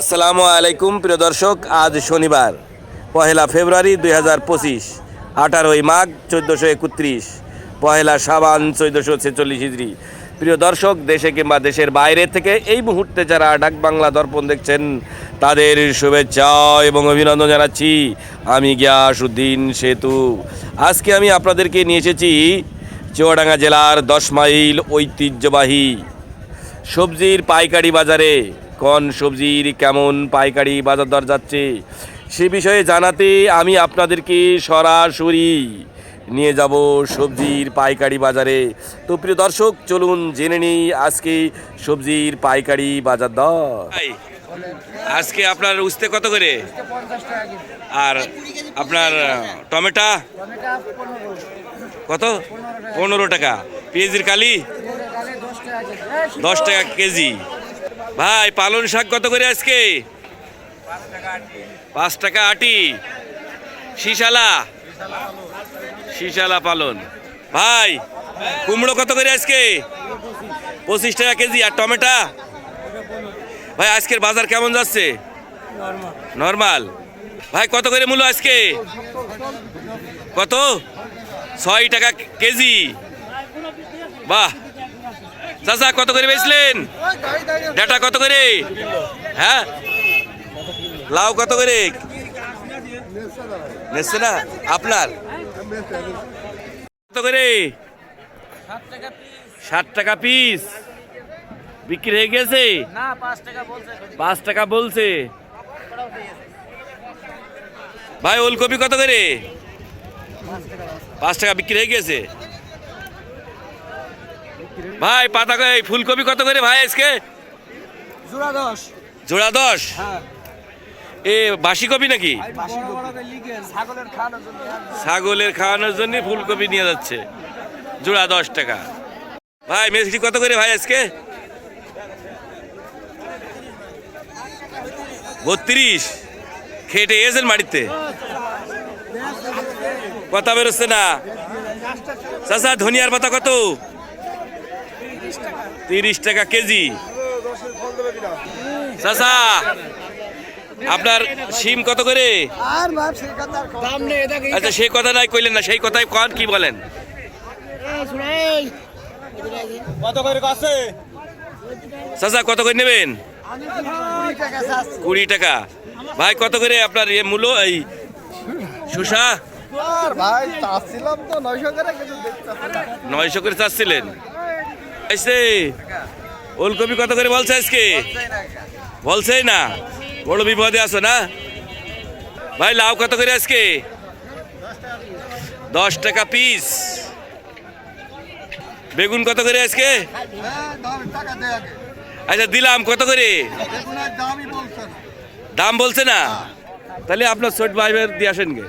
আসসালামু আলাইকুম, প্রিয় দর্শক, আজ শনিবার, পহেলা ফেব্রুয়ারি দুই হাজার পঁচিশ, আঠারোই মাঘ চোদ্দোশো একত্রিশ, পহেলা সাবান চোদ্দোশো ছেচল্লিশ হিজড়ি প্রিয় দর্শক, দেশে কিংবা দেশের বাইরে থেকে এই মুহূর্তে যারা ডাক বাংলা দর্পণ দেখছেন, তাদের শুভেচ্ছা এবং অভিনন্দন জানাচ্ছি আমি গিয়াসুদ্দিন সেতু। আজকে আমি আপনাদেরকে নিয়ে এসেছি চুয়াডাঙ্গা জেলার দশ মাইল ঐতিহ্যবাহী সবজির পাইকারি বাজারে। কোন সবজির কেমন পাইকারি বাজার দর যাচ্ছে সে বিষয়ে জানাতে আমি আপনাদেরকে সরাসরি নিয়ে যাব সবজির পাইকারি বাজারে। তো প্রিয় দর্শক, চলুন জেনে নিই আজকে সবজির পাইকারি বাজার দর। আজকে আপনার উস্তে কত করে? আর আপনার টমেটো? কত? পনেরো টাকা। পেঁয়াজির কালি? দশ টাকা কেজি। ভাই পালন শাক কত করে আজকে? পাঁচ টাকা আটি। শিশালা? শিশালা পালন। ভাই, কুমড়ো কত করে আজকে? পঁচিশ টাকা কেজি। আর টমেটো? ভাই, আজকের বাজার কেমন যাচ্ছে? নর্মাল। ভাই, কত করে মূল্য আজকে? কত? ছয় টাকা কেজি। বাহ চাচা, কত করে বেচলেন? ডাটা কত করে? হ্যাঁ? লাউ কত করে? নেছে না? আপনার? কত করে? ষাট টাকা পিস। বিক্রি হয়ে গেছে? পাঁচ টাকা বলছে। পাঁচ টাকা বলছে ভাই, ওলকপি কত করে? পাঁচ টাকা বিক্রি হয়ে গেছে? ভাই পাতা এই ফুলকপি কত করে ভাই আজকে? জোড়া দশ। জোড়া দশ? হ্যাঁ। এ বাসি কপি নাকি? ছাগলের খাওয়ানোর জন্য ছাগলের খাওয়ানোর জন্য ফুলকপি নিয়ে যাচ্ছে। জোড়া দশ টাকা। ভাই মেসরি কত করে ভাই আজকে? বত্রিশ। খেটে এসেন বাড়িতে কথা বেরোচ্ছে না। চাচা ধনিয়ার পাতা কত? তিরিশ টাকা কেজি। চাচা আপনার সিম কত করে? সেই কথা দাম নেই এটা আচ্ছা সেই কথা নাই কইলেন না সেই কথাই কন কি বলেন? কত করে আছে? চাচা কত করে নেবেন? কুড়ি টাকা ভাই কত করে আপনার ইয়ে মূল্য এই দেখতে নয়শো করে চাচ্ছিলেন? ওলকপি কত করে বলছে আজকে? বলছেই না। বড় বিপদে আছো না? ভাই, লাউ কত করে আজকে? দশ টাকা পিস। বেগুন কত করে আজকে? আচ্ছা দিলাম। কত করে? দাম বলছে না? তাহলে আপনার ছোট ভাই ভাই দিয়ে আসেন গে।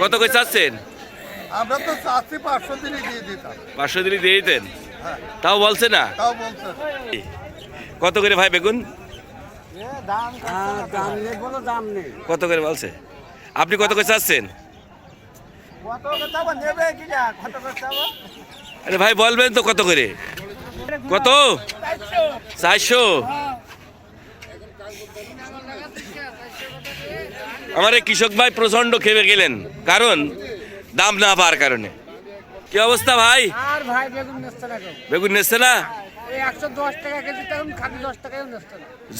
কত করে চাচ্ছেন? আমরা তো চাচ্ছি পাঁচশো দিনই দিয়ে দিতাম। পাঁচশো দিনই দিয়ে দিতেন? তাও বলছে না? তাও বলছেন কত করে ভাই বেগুন? দাম দাম নেই বলো দাম নেই। কত করে বলছে? আপনি কত করে চাচ্ছেন? আরে ভাই বলবেন তো কত করে? কত? চারশো? আমার এই কৃষক ভাই প্রচণ্ড খেপে গেলেন। কারণ দাম না পাওয়ার কারণে। কি অবস্থা ভাই? আর ভাই বেগুন নেচ্ছে না বেগুন নেচ্ছে না?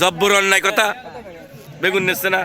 জব্বর অন্যায় কথা। বেগুন নেচ্ছে না?